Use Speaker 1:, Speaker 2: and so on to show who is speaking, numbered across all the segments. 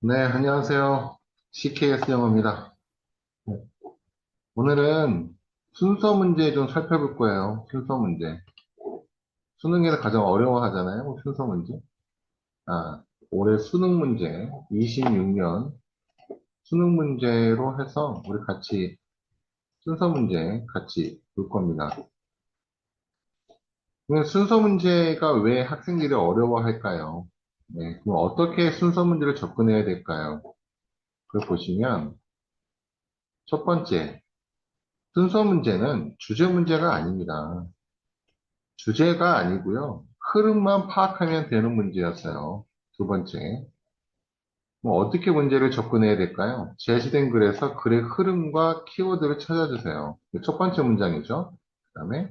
Speaker 1: 네, 안녕하세요. CKS 영어입니다. 네, 오늘은 순서 문제 좀 살펴볼 거예요. 순서 문제. 수능에서 가장 어려워하잖아요. 뭐 순서 문제. 아, 올해 수능 문제, 26년 수능 문제로 해서 우리 같이 순서 문제 같이 볼 겁니다. 순서 문제가 왜 학생들이 어려워할까요? 네, 그럼 어떻게 순서 문제를 접근해야 될까요? 그걸 보시면 첫 번째, 순서 문제는 주제 문제가 아닙니다. 주제가 아니고요. 흐름만 파악하면 되는 문제였어요. 두 번째. 뭐 어떻게 문제를 접근해야 될까요? 제시된 글에서 글의 흐름과 키워드를 찾아주세요. 첫 번째 문장이죠. 그 다음에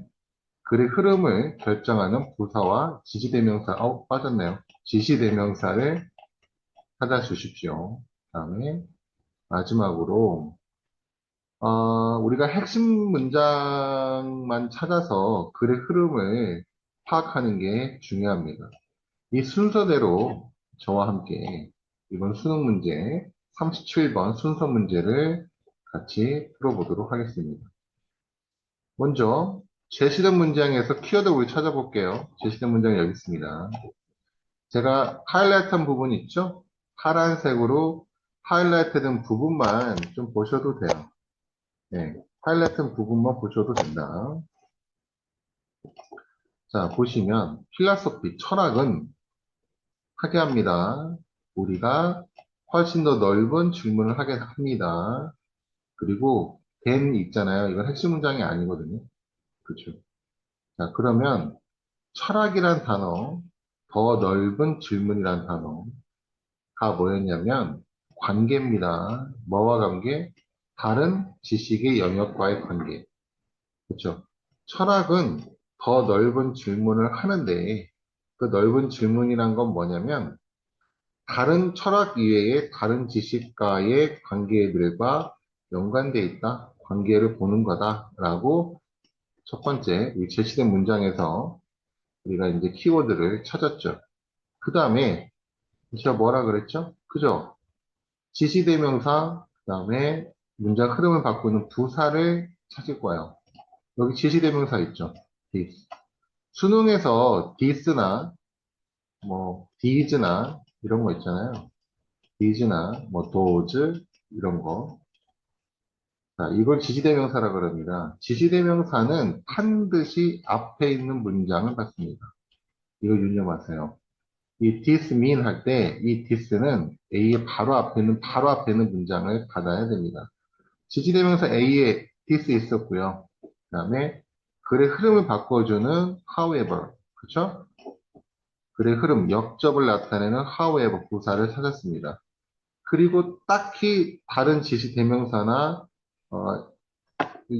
Speaker 1: 글의 흐름을 결정하는 부사와 지시대명사, 어, 빠졌네요. 지시대명사를 찾아주십시오. 그 다음에 마지막으로 어, 우리가 핵심 문장만 찾아서 글의 흐름을 파악하는 게 중요합니다. 이 순서대로 저와 함께 이번 수능 문제 37번 순서 문제를 같이 풀어보도록 하겠습니다. 먼저 제시된 문장에서 키워드 우리 찾아볼게요. 제시된 문장이 여기 있습니다. 제가 하이라이트한 부분 있죠? 파란색으로 하이라이트된 부분만 좀 보셔도 돼요. 네, 하이라이트 부분만 보셔도 된다. 자, 보시면 필라소피, 철학은 하게 합니다. 우리가 훨씬 더 넓은 질문을 하게 합니다. 그리고 된 있잖아요. 이건 핵심 문장이 아니거든요. 그렇죠? 자, 그러면 철학이란 단어, 더 넓은 질문이란 단어가 뭐였냐면 관계입니다. 뭐와 관계? 다른 지식의 영역과의 관계. 그렇죠? 철학은 더 넓은 질문을 하는데 그 넓은 질문이란 건 뭐냐면 다른 철학 이외의 다른 지식과의 관계들과 연관되어 있다. 관계를 보는 거다라고 첫 번째 이 제시된 문장에서 우리가 이제 키워드를 찾았죠. 그 다음에 제가 뭐라 그랬죠? 그죠? 지시대명사, 그 다음에 문장 흐름을 바꾸는 부사를 찾을 거예요. 여기 지시대명사 있죠? this. 수능에서 this나 뭐 these나 이런 거 있잖아요. these나 뭐 those 이런 거. 자, 이걸 지시대명사라 그럽니다. 지시대명사는 반드시 앞에 있는 문장을 받습니다. 이거 유념하세요. 이 this mean 할 때 이 this는 A의 바로 앞에 있는 바로 앞에 있는 문장을 받아야 됩니다. 지지대명사 A에 this 있었고요. 그 다음에 글의 흐름을 바꿔주는 however, 그쵸? 글의 흐름, 역접을 나타내는 however 부사를 찾았습니다. 그리고 딱히 다른 지시 대명사나 어,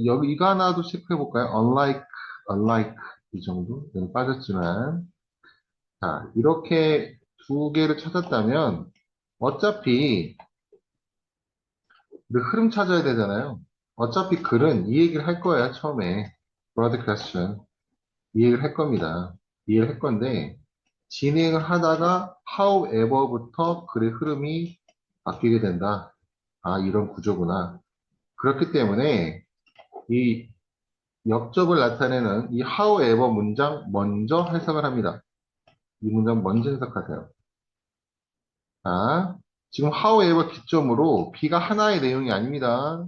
Speaker 1: 여기 이거 하나도 체크해 볼까요? unlike, unlike 이 정도? 여기 빠졌지만 자 이렇게 두 개를 찾았다면 어차피 그 흐름 찾아야 되잖아요. 어차피 글은 이 얘기를 할 거야, 처음에. broad question. 이 얘기를 할 겁니다. 이해를 할 건데, 진행을 하다가 however부터 글의 흐름이 바뀌게 된다. 아, 이런 구조구나. 그렇기 때문에 이 역접을 나타내는 이 however 문장 먼저 해석을 합니다. 이 문장 먼저 해석하세요. 자, 지금 however 기점으로 B가 하나의 내용이 아닙니다.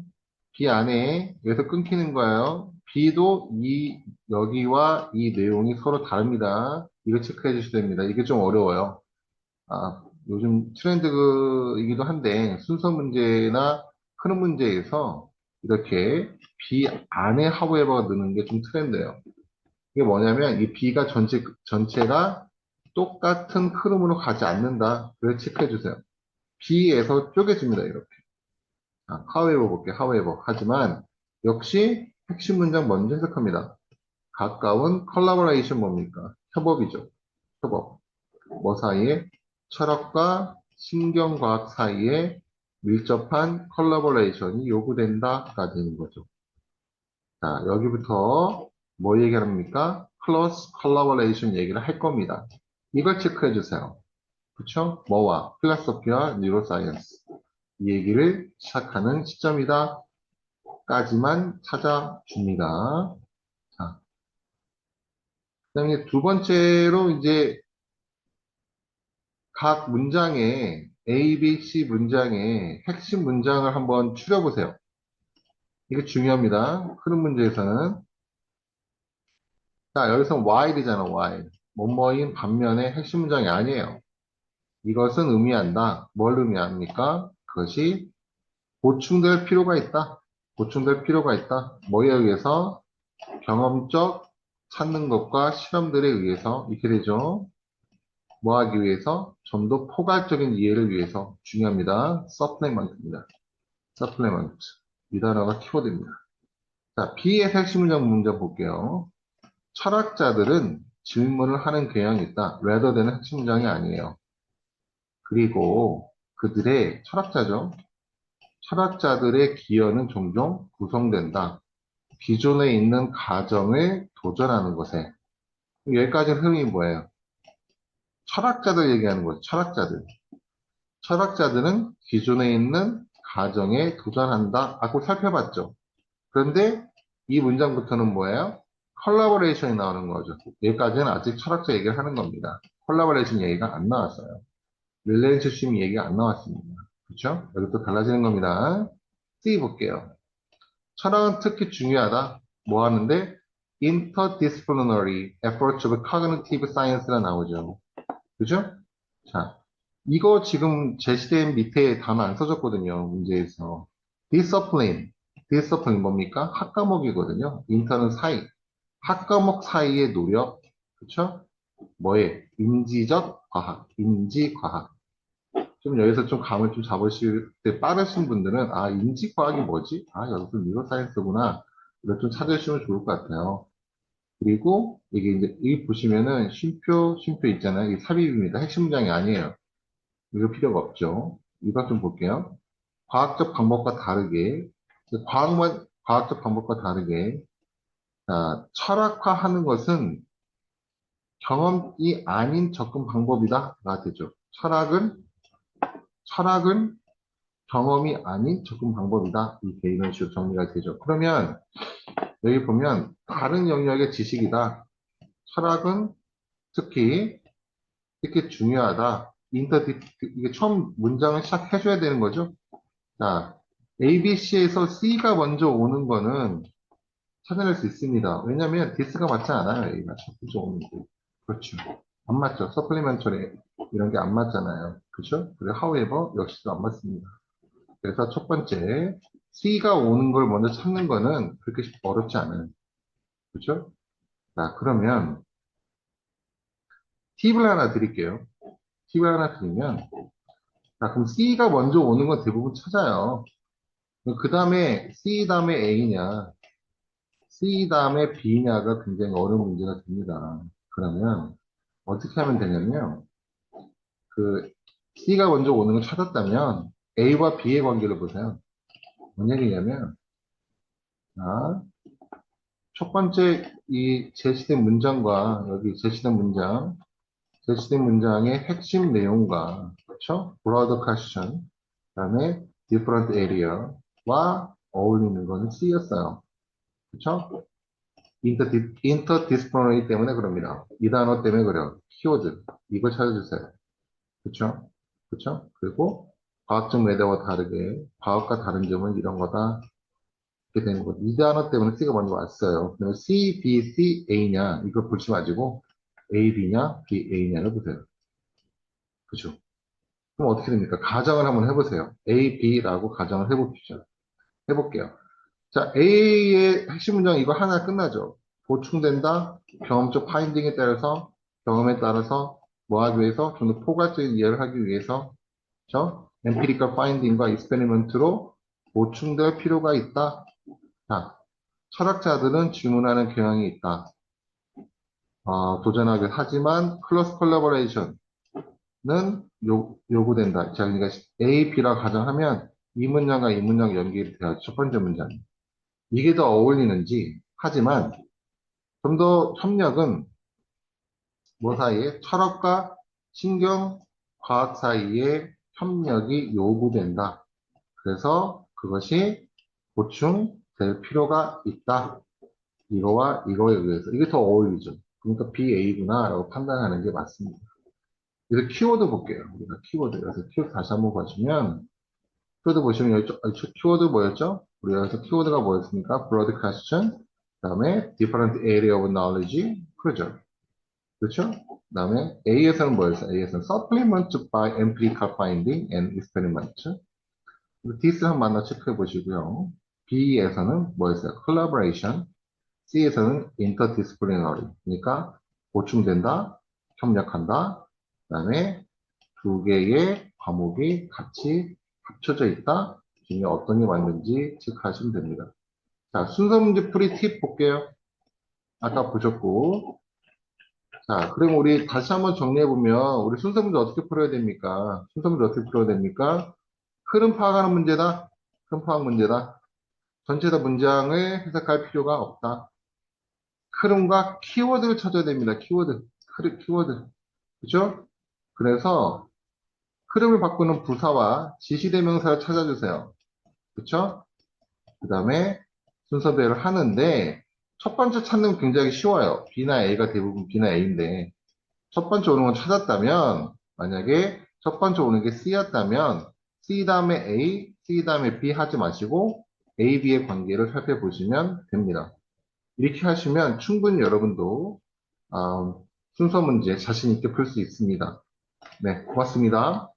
Speaker 1: B 안에 여기서 끊기는 거예요. B도 이 여기와 이 내용이 서로 다릅니다. 이거 체크해 주셔야 됩니다. 이게 좀 어려워요. 아, 요즘 트렌드이기도 한데 순서 문제나 흐름 문제에서 이렇게 B 안에 however가 넣는 게 좀 트렌드예요. 이게 뭐냐면 이 B가 전체 전체가 똑같은 흐름으로 가지 않는다. 그걸 체크해 주세요. B에서 쪼개집니다. 이렇게. 아, however 볼게요. however. 하지만 역시 핵심 문장 먼저 해석합니다. 가까운 collaboration 뭡니까? 협업이죠. 협업. 뭐 사이에? 철학과 신경과학 사이에 밀접한 컬러버레이션이 요구된다가 되는 거죠. 자, 여기부터 뭐 얘기합니까? close collaboration 얘기를 할 겁니다. 이걸 체크해 주세요. 그쵸? 뭐와? 필라소피와 뉴로사이언스. 이 얘기를 시작하는 시점이다. 까지만 찾아줍니다. 자. 그 다음에 두 번째로 이제 각 문장에 A, B, C 문장에 핵심 문장을 한번 추려보세요. 이게 중요합니다. 흐름 문제에서는. 자, 여기서 while이잖아, while. 뭐뭐인 반면에 핵심 문장이 아니에요. 이것은 의미한다. 뭘 의미합니까? 그것이 보충될 필요가 있다. 보충될 필요가 있다. 뭐에 의해서? 경험적 찾는 것과 실험들에 의해서 이렇게 되죠. 뭐 하기 위해서? 좀 더 포괄적인 이해를 위해서 중요합니다. supplement입니다. supplement. 이 단어가 키워드입니다. 자, B의 핵심 문장 문장 볼게요. 철학자들은 질문을 하는 경향이 있다. than 핵심 문장이 아니에요. 그리고 그들의 철학자죠. 철학자들의 기여는 종종 구성된다. 기존에 있는 가정을 도전하는 것에. 여기까지 흐름이 뭐예요? 철학자들 얘기하는 거죠. 철학자들. 철학자들은 기존에 있는 가정에 도전한다. 아까 살펴봤죠. 그런데 이 문장부터는 뭐예요? 컬라보레이션이 나오는 거죠. 여기까지는 아직 철학자 얘기를 하는 겁니다. 컬라보레이션 얘기가 안 나왔어요. 릴레이션십 얘기가 안 나왔습니다. 그렇죠? 여기 또 달라지는 겁니다. C 볼게요. 철학은 특히 중요하다. 뭐 하는데? interdisciplinary approach of cognitive science가 나오죠. 그죠? 자, 이거 지금 제시된 밑에 단어 안 써줬거든요. 문제에서. discipline. discipline 뭡니까? 학과목이거든요. 인터는 사이. 학과목 사이의 노력. 그쵸? 뭐에? 인지적 과학. 인지과학. 좀 여기서 좀 감을 좀 잡으실 때 빠르신 분들은 아 인지과학이 뭐지? 아 여기서 뉴로사이언스구나 이걸 좀 찾으시면 좋을 것 같아요. 그리고 이게 이제 이 보시면은 쉼표 쉼표 있잖아요. 이 삽입입니다. 핵심 문장이 아니에요. 이거 필요가 없죠. 이것 좀 볼게요. 과학적 방법과 다르게 과학만 과학적 방법과 다르게 자, 철학화하는 것은 경험이 아닌 접근 방법이다가 되죠. 철학은 철학은 경험이 아닌 접근 방법이다. 이렇게 이런 식으로 정리가 되죠. 그러면 여기 보면 다른 영역의 지식이다. 철학은 특히 특히 중요하다. 인터디 이게 처음 문장을 시작해 줘야 되는 거죠. 자, A, B, C에서 C가 먼저 오는 거는 찾아낼 수 있습니다. 왜냐하면 디스가 맞지 않아요. 여기가 첫 번째 오는 게. 그렇죠. 안 맞죠. 서플리멘터리 이런 게 안 맞잖아요. 그렇죠? 그리고 however 역시도 안 맞습니다. 그래서 첫 번째 C가 오는 걸 먼저 찾는 거는 그렇게 어렵지 않은. 그렇죠? 자, 그러면 팁을 하나 드릴게요. 팁을 하나 드리면 자, 그럼 C가 먼저 오는 건 대부분 찾아요. 그 다음에 C 다음에 A냐, C 다음에 B냐가 굉장히 어려운 문제가 됩니다. 그러면 어떻게 하면 되냐면요. 그 C가 먼저 오는 걸 찾았다면 A와 B의 관계를 보세요. 뭔 얘기냐면 자, 첫 번째 이 제시된 문장과 여기 제시된 문장 제시된 문장의 핵심 내용과 그렇죠? broad question 그다음에 different area와 어울리는 거는 C였어요. 그렇죠? 인터디, interdisciplinary 때문에 그럽니다. 이 단어 때문에 그래요. 키워드 이걸 찾아주세요. 그렇죠? 그렇죠? 그리고 과학적 매대와 다르게 과학과 다른 점은 이런 거다. 이렇게 되는 거죠. 이 단어 때문에 C가 먼저 왔어요. 그러면 C, B, C, A냐 이걸 보지 마시고 A, B냐, B, A냐를 보세요. 그죠? 그럼 어떻게 됩니까? 가정을 한번 해보세요. A, B라고 가정을 해봅시다. 해볼게요. 자, A의 핵심 문장 이거 하나 끝나죠. 보충된다. 경험적 파인딩에 따라서 경험에 따라서 뭐 하기 위해서 좀 더 포괄적인 이해를 하기 위해서 그죠? Empirical finding과 experiment로 보충될 필요가 있다. 자, 철학자들은 질문하는 경향이 있다. 어, 도전하게 하지만 클로스 컬래버레이션은 요, 요구된다. 자, 그러니까 A, B라 가정하면 이 문장과 이 문장 연결이 돼요. 첫 번째 문장. 이게 더 어울리는지 하지만 좀 더 협력은 뭐 사이에 철학과 신경 과학 사이에 협력이 요구된다. 그래서 그것이 보충될 필요가 있다. 이거와 이거에 의해서. 이게 더 어울리죠. 그러니까 BA구나 라고 판단하는 게 맞습니다. 그래서 키워드 볼게요. 우리가 키워드. 그래서 키워드 다시 한번 봐주면 키워드 보시면 여기 쪽- 아, 저 키워드 뭐였죠? 우리 여기서 키워드가 뭐였습니까? broad question, 그 다음에 different area of knowledge, 그렇죠? 그렇죠? 그 다음에 A에서는 뭐였어요? A에서는 supplement by empirical finding and experiment. D를 한번 만나 체크해 보시고요. B에서는 뭐였어요? collaboration. C에서는 interdisciplinary. 그러니까 보충된다, 협력한다. 그 다음에 두 개의 과목이 같이 합쳐져 있다. 중에 어떤 게 맞는지 체크하시면 됩니다. 자, 순서 문제 풀이 팁 볼게요. 아까 보셨고. 자, 그럼 우리 다시 한번 정리해보면, 우리 순서 문제 어떻게 풀어야 됩니까? 순서 문제 어떻게 풀어야 됩니까? 흐름 파악하는 문제다. 흐름 파악 문제다. 전체 다 문장을 해석할 필요가 없다. 흐름과 키워드를 찾아야 됩니다. 키워드. 흐름, 키워드. 그죠? 그래서 흐름을 바꾸는 부사와 지시대명사를 찾아주세요. 그쵸? 그 다음에 순서대로 하는데, 첫 번째 찾는 건 굉장히 쉬워요. B나 A가 대부분 B나 A인데, 첫 번째 오는 건 찾았다면, 만약에 첫 번째 오는 게 C였다면, C 다음에 A, C 다음에 B 하지 마시고, A, B의 관계를 살펴보시면 됩니다. 이렇게 하시면 충분히 여러분도, 아, 순서 문제 자신 있게 풀 수 있습니다. 네, 고맙습니다.